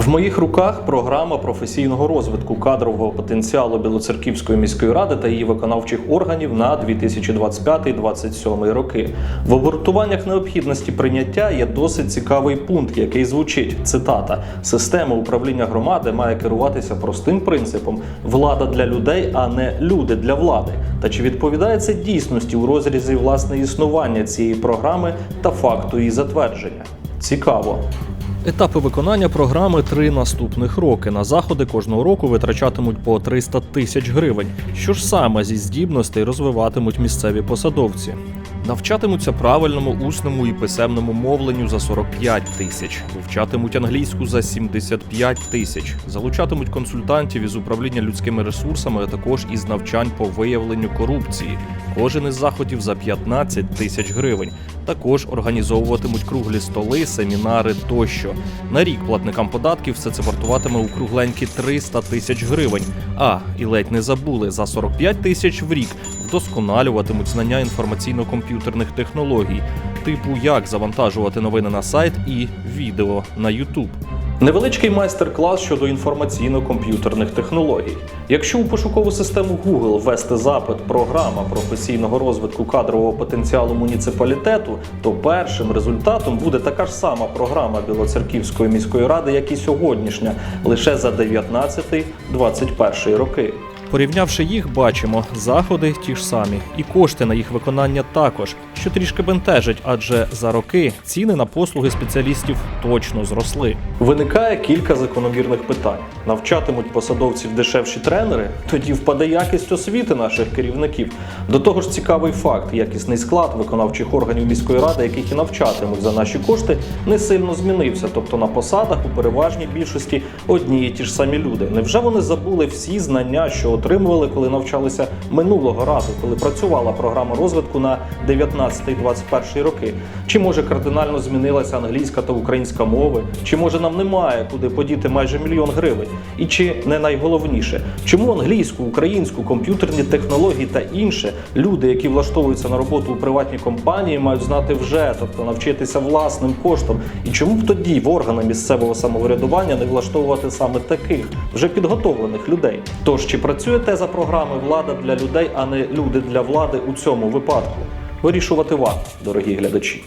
В моїх руках програма професійного розвитку кадрового потенціалу Білоцерківської міської ради та її виконавчих органів на 2025-2027 роки. В обґрунтуваннях необхідності прийняття є досить цікавий пункт, який звучить цитата: система управління громади має керуватися простим принципом влада для людей, а не люди для влади. Та чи відповідає це дійсності у розрізі власне існування цієї програми та факту її затвердження? Цікаво. Етапи виконання програми три наступних роки. На заходи кожного року витрачатимуть по 300 тисяч гривень. Що ж саме зі здібностей розвиватимуть місцеві посадовці? Навчатимуться правильному усному і писемному мовленню за 45 тисяч, вивчатимуть англійську за 75 тисяч, залучатимуть консультантів із управління людськими ресурсами, а також із навчань по виявленню корупції. Кожен із заходів за 15 тисяч гривень. Також організовуватимуть круглі столи, семінари тощо. На рік платникам податків все це вартуватиме у кругленькі 300 тисяч гривень. А і ледь не забули за 45 тисяч в рік вдосконалюватимуть знання інформаційно-комп'ютерних технологій, типу як завантажувати новини на сайт і відео на YouTube. Невеличкий майстер-клас щодо інформаційно-комп'ютерних технологій. Якщо у пошукову систему Google ввести запит програма професійного розвитку кадрового потенціалу муніципалітету, то першим результатом буде така ж сама програма Білоцерківської міської ради, як і сьогоднішня, лише за 19-21 роки. Порівнявши їх, бачимо заходи ті ж самі, і кошти на їх виконання також, що трішки бентежить, адже за роки ціни на послуги спеціалістів точно зросли. Виникає кілька закономірних питань: навчатимуть посадовців дешевші тренери, тоді впаде якість освіти наших керівників. До того ж, цікавий факт: якісний склад виконавчих органів міської ради, яких і навчатимуть за наші кошти, не сильно змінився. Тобто на посадах у переважній більшості одні і ті ж самі люди. Невже вони забули всі знання, що отримували, коли навчалися минулого разу, коли працювала програма розвитку на 19-21 роки? Чи може кардинально змінилася англійська та українська мови? Чи може нам немає куди подіти майже мільйон гривень? І чи не найголовніше, чому англійську, українську, комп'ютерні технології та інше люди, які влаштовуються на роботу у приватні компанії, мають знати вже, тобто навчитися власним коштом? І чому б тоді в органи місцевого самоврядування не влаштовувати саме таких вже підготовлених людей? Тож чи працює теза програми влада для людей, а не люди для влади у цьому випадку? Вирішувати вам, дорогі глядачі.